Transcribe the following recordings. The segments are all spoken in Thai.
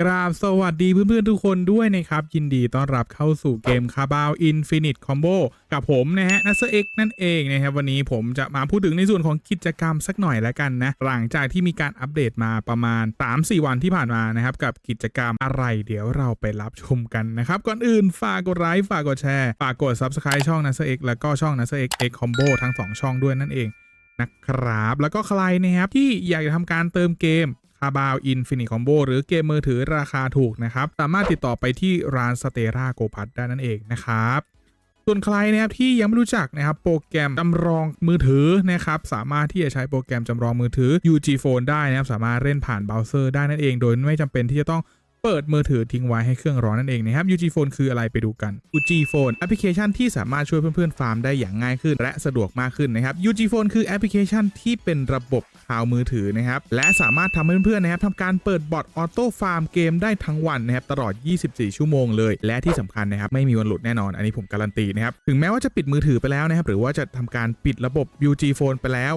กราบสวัสดีเพื่อนๆทุกคนด้วยนะครับ ยินดีต้อนรับเข้าสู่เกมคาบาวอินฟินิตคอมโบกับผมนะฮะนัสเอ็กนั่นเองนะครับ วันนี้ผมจะมาพูดถึงในส่วนของกิจกรรมสักหน่อยแล้วกันนะ หลังจากที่มีการอัปเดตมาประมาณ 3-4 วันที่ผ่านมานะครับ กับกิจกรรมอะไรเดี๋ยวเราไปรับชมกันนะครับ ก่อนอื่นฝากกดไลค์ฝากกดแชร์ฝากกด Subscribe ช่องนัสเอ็กแล้วก็ช่องนัสเอ็กเอ็กคอมโบทั้งสองช่องด้วยนั่นเองนะครับแล้วก็ใครนะครับที่อยากจะทำการเติมเกม คาบาวอินฟินิคอมโบหรือเกมมือถือราคาถูกนะครับ สามารถติดต่อไปที่ร้านสเตราโกพัทได้นั่นเองนะครับส่วนใครนะครับที่ยังไม่รู้จักนะครับโปรแกรมจำลองมือถือนะครับสามารถที่จะใช้โปรแกรมจำลองมือถือ UG Phone ได้นะครับสามารถเล่นผ่านเบราว์เซอร์ได้นั่นเอง โดยไม่จำเป็นที่จะต้อง เปิดมือถือทิ้งไว้ให้เครื่องร้อนนั่นเองนะครับ UG Phone คืออะไรไปดูกัน UG Phone แอปพลิเคชันที่สามารถช่วยเพื่อนๆฟาร์มได้อย่างง่ายขึ้น และสะดวกมากขึ้นนะครับ UG Phone คือแอปพลิเคชันที่เป็นระบบข่าวมือถือนะครับ และสามารถทำให้เพื่อนๆนะครับทำการเปิดบอทออโต้ฟาร์มเกมได้ทั้งวันนะครับตลอด 24 ชั่วโมงเลย และที่สำคัญนะครับไม่มีวันหลุดแน่นอน อันนี้ผมการันตีนะครับ ถึงแม้ว่าจะปิดมือถือไปแล้วนะครับ หรือว่าจะทำการปิดระบบ UG Phone ไปแล้ว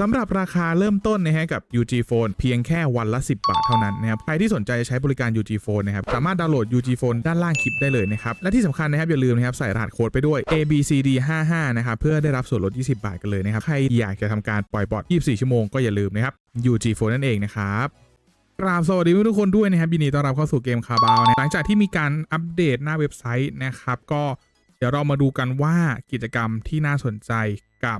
สำหรับราคาเริ่มต้นนะฮะกับ UG Phone เพียงแค่วันละ 10 บาทเท่านั้นนะครับ ใครที่สนใจใช้บริการ UG Phone นะครับ สามารถดาวน์โหลด UG Phone ด้านล่างคลิปได้เลยนะครับ และที่สำคัญนะครับ อย่าลืมนะครับ ใส่รหัสโค้ดไปด้วย ABCD 55 นะครับ เพื่อได้รับส่วนลด 20 บาทกันเลยนะครับ ใครอยากจะทำการปล่อยบอท24 ชั่วโมงก็อย่าลืมนะครับ UG Phone นั่นเองนะครับกราบสวัสดีทุกคนด้วยนะครับยินดีต้อนรับเข้าสู่เกมคาบาวนะหลังจากที่มีการอัปเดตหน้าเว็บไซต์นะครับก็เดี๋ยวเรามาดูกันว่ากิจกรรมที่น่าสนใจกับ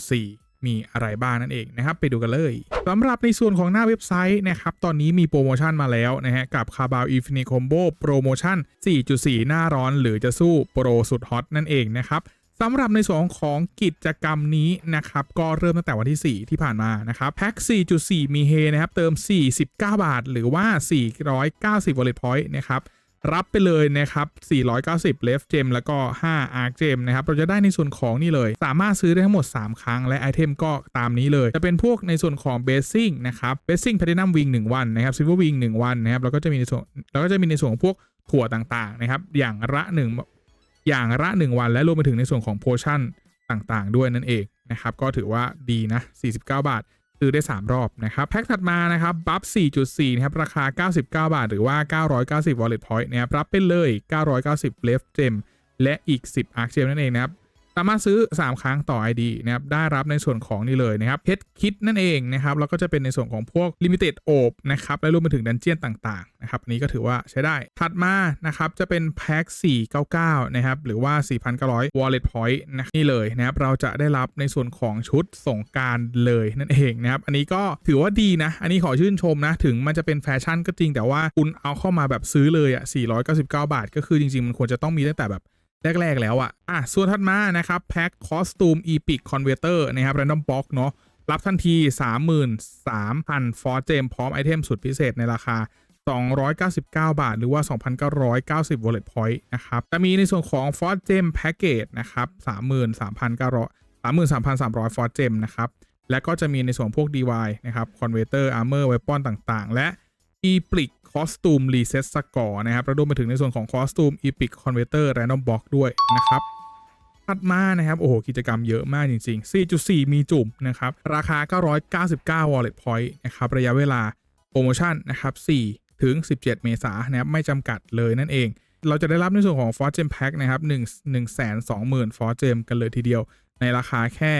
4.4 มีอะไรบ้างนั่นเองนะครับ ไปดูกันเลยสำหรับในส่วนของหน้าเว็บไซต์นะครับ ตอนนี้มีโปรโมชั่นมาแล้วนะฮะ กับคาบาวอินฟินิคอมโบโปรโมชั่น 4.4 หน้าร้อนหรือจะสู้โปรสุดฮอตนั่นเองนะครับสำหรับในส่วนของกิจกรรมนี้นะครับ ก็เริ่มตั้งแต่วันที่ 4 ที่ผ่านมานะครับแพ็ก4.4 มีเฮนะครับ เติม 49 บาท หรือว่า 490 wallet point นะครับ รับไปเลยนะครับ 490 left gem แล้วก็ 5 arc gem นะครับ เราจะได้ในส่วนของนี่เลย สามารถซื้อได้ทั้งหมด 3 ครั้ง และไอเทมก็ตามนี้เลย จะเป็นพวกในส่วนของ basing นะครับ basing platinum wing 1 วันนะครับ silver wing 1 วันนะครับ แล้วก็จะมีในส่วน แล้วก็จะมีในส่วนของพวกถั่วต่างๆนะครับ อย่างละหนึ่งอย่างละ 1 วัน และรวมไปถึงในส่วนของโพชั่นต่างๆ ด้วยนั่นเองนะครับ ก็ถือว่าดีนะ 49 บาท ซื้อได้ 3 รอบนะครับ แพ็คถัดมานะครับบัฟ 4.4 นะครับ ราคา 99 บาท หรือว่า 990 wallet point นะครับรับไปเลย 990 left gem และอีก 10 arc gem นั่นเองนะครับ สามารถซื้อ 3 ครั้งต่อ ID นะครับได้รับในส่วนของนี่เลยนะครับเพชรคิดนั่นเองนะครับแล้วก็จะเป็นในส่วนของพวก Limited โอบนะครับและรวมไปถึงดันเจียนต่างๆนะครับอันนี้ก็ถือว่าใช้ได้ ถัดมานะครับจะเป็นแพ็ค499 นะครับหรือว่า 4,900 wallet point นะนี่เลยนะครับเราจะได้รับในส่วนของชุดส่งการเลยนั่นเองนะครับอันนี้ก็ถือว่าดีนะ อันนี้ขอชื่นชมนะ ถึงมันจะเป็นแฟชั่นก็จริง แต่ว่าคุณเอาเข้ามาแบบซื้อเลยอะ499 บาท ก็คือจริงๆมันควรจะต้องมีตั้งแต่แบบ แรก ๆ แล้วอะอะส่วนถัดมานะครับแพ็คคอสตูมอีพิกคอนเวเตอร์นะครับ Random Box เนาะรับทันที 33,000 ฟอร์เจม พร้อมไอเทมสุดพิเศษในราคา 299 บาท หรือว่า 2,990 wallet point นะครับจะมีในส่วนของ f o r g e m Package นะครับ 33,900 33,300 f o r g e m นะครับ และก็จะมีในส่วนพวก DY นะครับ Converter Armor Weapon ต่างๆ และ Epic Costume Reset Score นะครับแล้วรวมไปถึงในส่วนของ Costume Epic Converter Random Box ด้วยนะครับถัดมานะครับ โอ้โห กิจกรรมเยอะมากจริงๆ 4.4 มีจุ่มนะครับ ราคา 999 wallet point นะครับ ระยะเวลาโปรโมชั่นนะครับ4ถึง 17 เมษายนนะครับ ไม่จำกัดเลยนั่นเอง เราจะได้รับในส่วนของ f o r g e m Pack นะครับ 1 1 2 0 0 0 0 f o r g e m กันเลยทีเดียว ในราคาแค่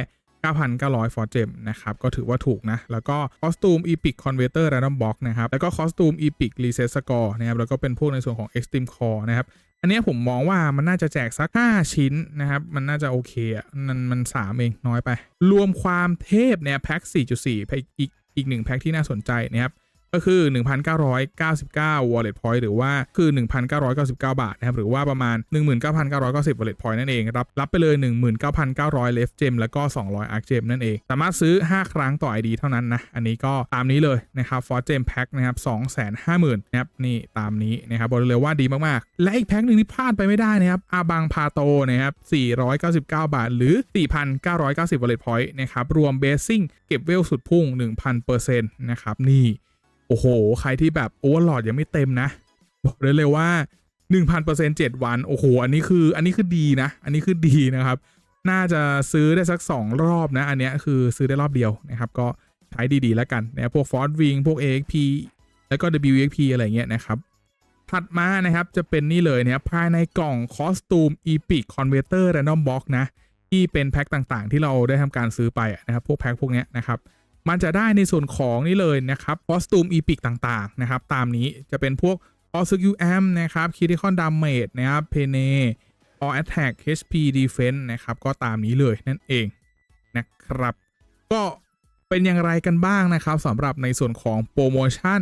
9,900 ฟอร์เจมนะครับ ก็ถือว่าถูกนะ แล้วก็คอสตูมอีพิกคอนเวเตอร์แรนดอมบ็อกนะครับ แล้วก็คอสตูมอีพิกรีเซสกอร์นะครับ แล้วก็เป็นพวกในส่วนของ Extreme Core นะครับอันนี้ผมมองว่ามันน่าจะแจกสัก 5 ชิ้นนะครับ มันน่าจะโอเคอะมันมัน3เองน้อยไป รวมความเทพเนี่ยแพ็ค4.4ไปอีกอีกหนึ่งแพ็คที่น่าสนใจนะครับ ก็คือ 1,999 wallet point หรือว่าคือ 1,999 บาทนะครับหรือว่าประมาณ 19,990 wallet point นั่นเองรับรับไปเลย 19,900 left gem แล้วก็ 200 arc gem นั่นเอง สามารถซื้อ 5 ครั้งต่อ ID เท่านั้นนะ อันนี้ก็ตามนี้เลยนะครับ for gem pack นะครับ250,000นะครับนี่ตามนี้นะครับบอกเลยว่าดีมากๆ และอีกแพ็คหนึ่งที่พลาดไปไม่ได้นะครับอาบังพาโตนะครับ499 บาท หรือ 4,990 wallet point นะครับรวม basing เก็บเวลสุดพุ่ง 1,000%นะครับนี่ อ้โห ใครที่แบบโอเวอร์ลอดยังไม่เต็มนะ บอกได้เลยว่า 1,000% 7 วัน โอ้โห อันนี้คือ อันนี้คือดีนะ อันนี้คือดีนะครับ น่าจะซื้อได้สัก 2 รอบนะ อันเนี้ยคือซื้อได้รอบเดียวนะครับ ก็ใช้ดีๆแล้วกันนะพวก f o r วิงพวก AXP แล้วก็ WXP อะไรเงี้ยนะครับ ถัดมานะครับจะเป็นนี่เลยนะครับภายในกล่องคอสตูม Epic Converter Random Box นะ ที่เป็นแพ็คต่างๆ ที่เราได้ทำการซื้อไปนะครับ พวกแพ็คพวกเนี้ยนะครับ มันจะได้ในส่วนของนี่เลยนะครับคอสตูมอีพิกต่างๆนะครับตามนี้จะเป็นพวกออสกิวแอมนะครับคิริคอนดามเมจนะครับเพเนออแอตแทก HP Defense นะครับก็ตามนี้เลยนั่นเองนะครับ ก็เป็นอย่างไรกันบ้างนะครับสำหรับในส่วนของโปรโมชั่น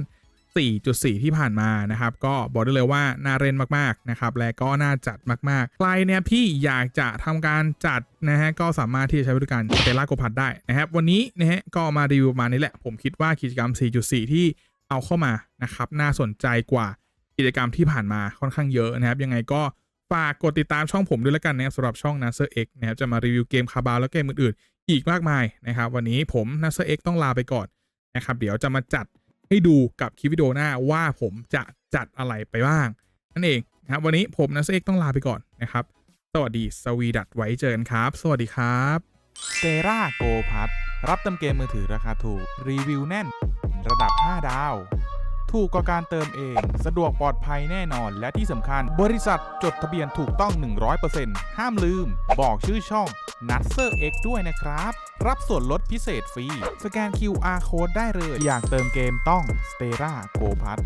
4.4 ที่ผ่านมานะครับ ก็บอกได้เลยว่าน่าเล่นมากๆนะครับ และก็น่าจัดมากๆ ใครเนี่ยพี่อยากจะทำการจัดนะฮะก็สามารถที่จะใช้บริการเตล่าโกพัดได้นะครับ วันนี้นะฮะก็มารีวิวมานี่แหละ ผมคิดว่ากิจกรรม 4.4 ที่เอาเข้ามานะครับ น่าสนใจกว่ากิจกรรมที่ผ่านมาค่อนข้างเยอะนะครับ ยังไงก็ฝากกดติดตามช่องผมด้วยแล้วกันนะครับสำหรับช่อง n a s e r X นะครับจะมารีวิวเกมคาบาแล้วเกมอื่นๆ อีกมากมายนะครับ วันนี้ผม n a s e r X ต้องลาไปก่อนนะครับ เดี๋ยวจะมาจัด ให้ดูกับคลิปวิดีโอหน้าว่าผมจะจัดอะไรไปบ้าง นั่นเองนะครับวันนี้ผมนัสเอกต้องลาไปก่อนนะครับ สวัสดีสวีดัตไว้เจอกันครับ สวัสดีครับเซราโกพัทรับเติมเกมมือถือราคาถูก รีวิวแน่น ระดับ 5 ดาว ถูกกว่าการเติมเอง สะดวกปลอดภัยแน่นอน และที่สำคัญ บริษัทจดทะเบียนถูกต้อง 100%ห้ามลืม บอกชื่อช่อง n u t s e r X ด้วยนะครับ รับส่วนลดพิเศษฟรี สแกน QR Code ได้เลย อยากเติมเกมต้อง s t e r a Go p a s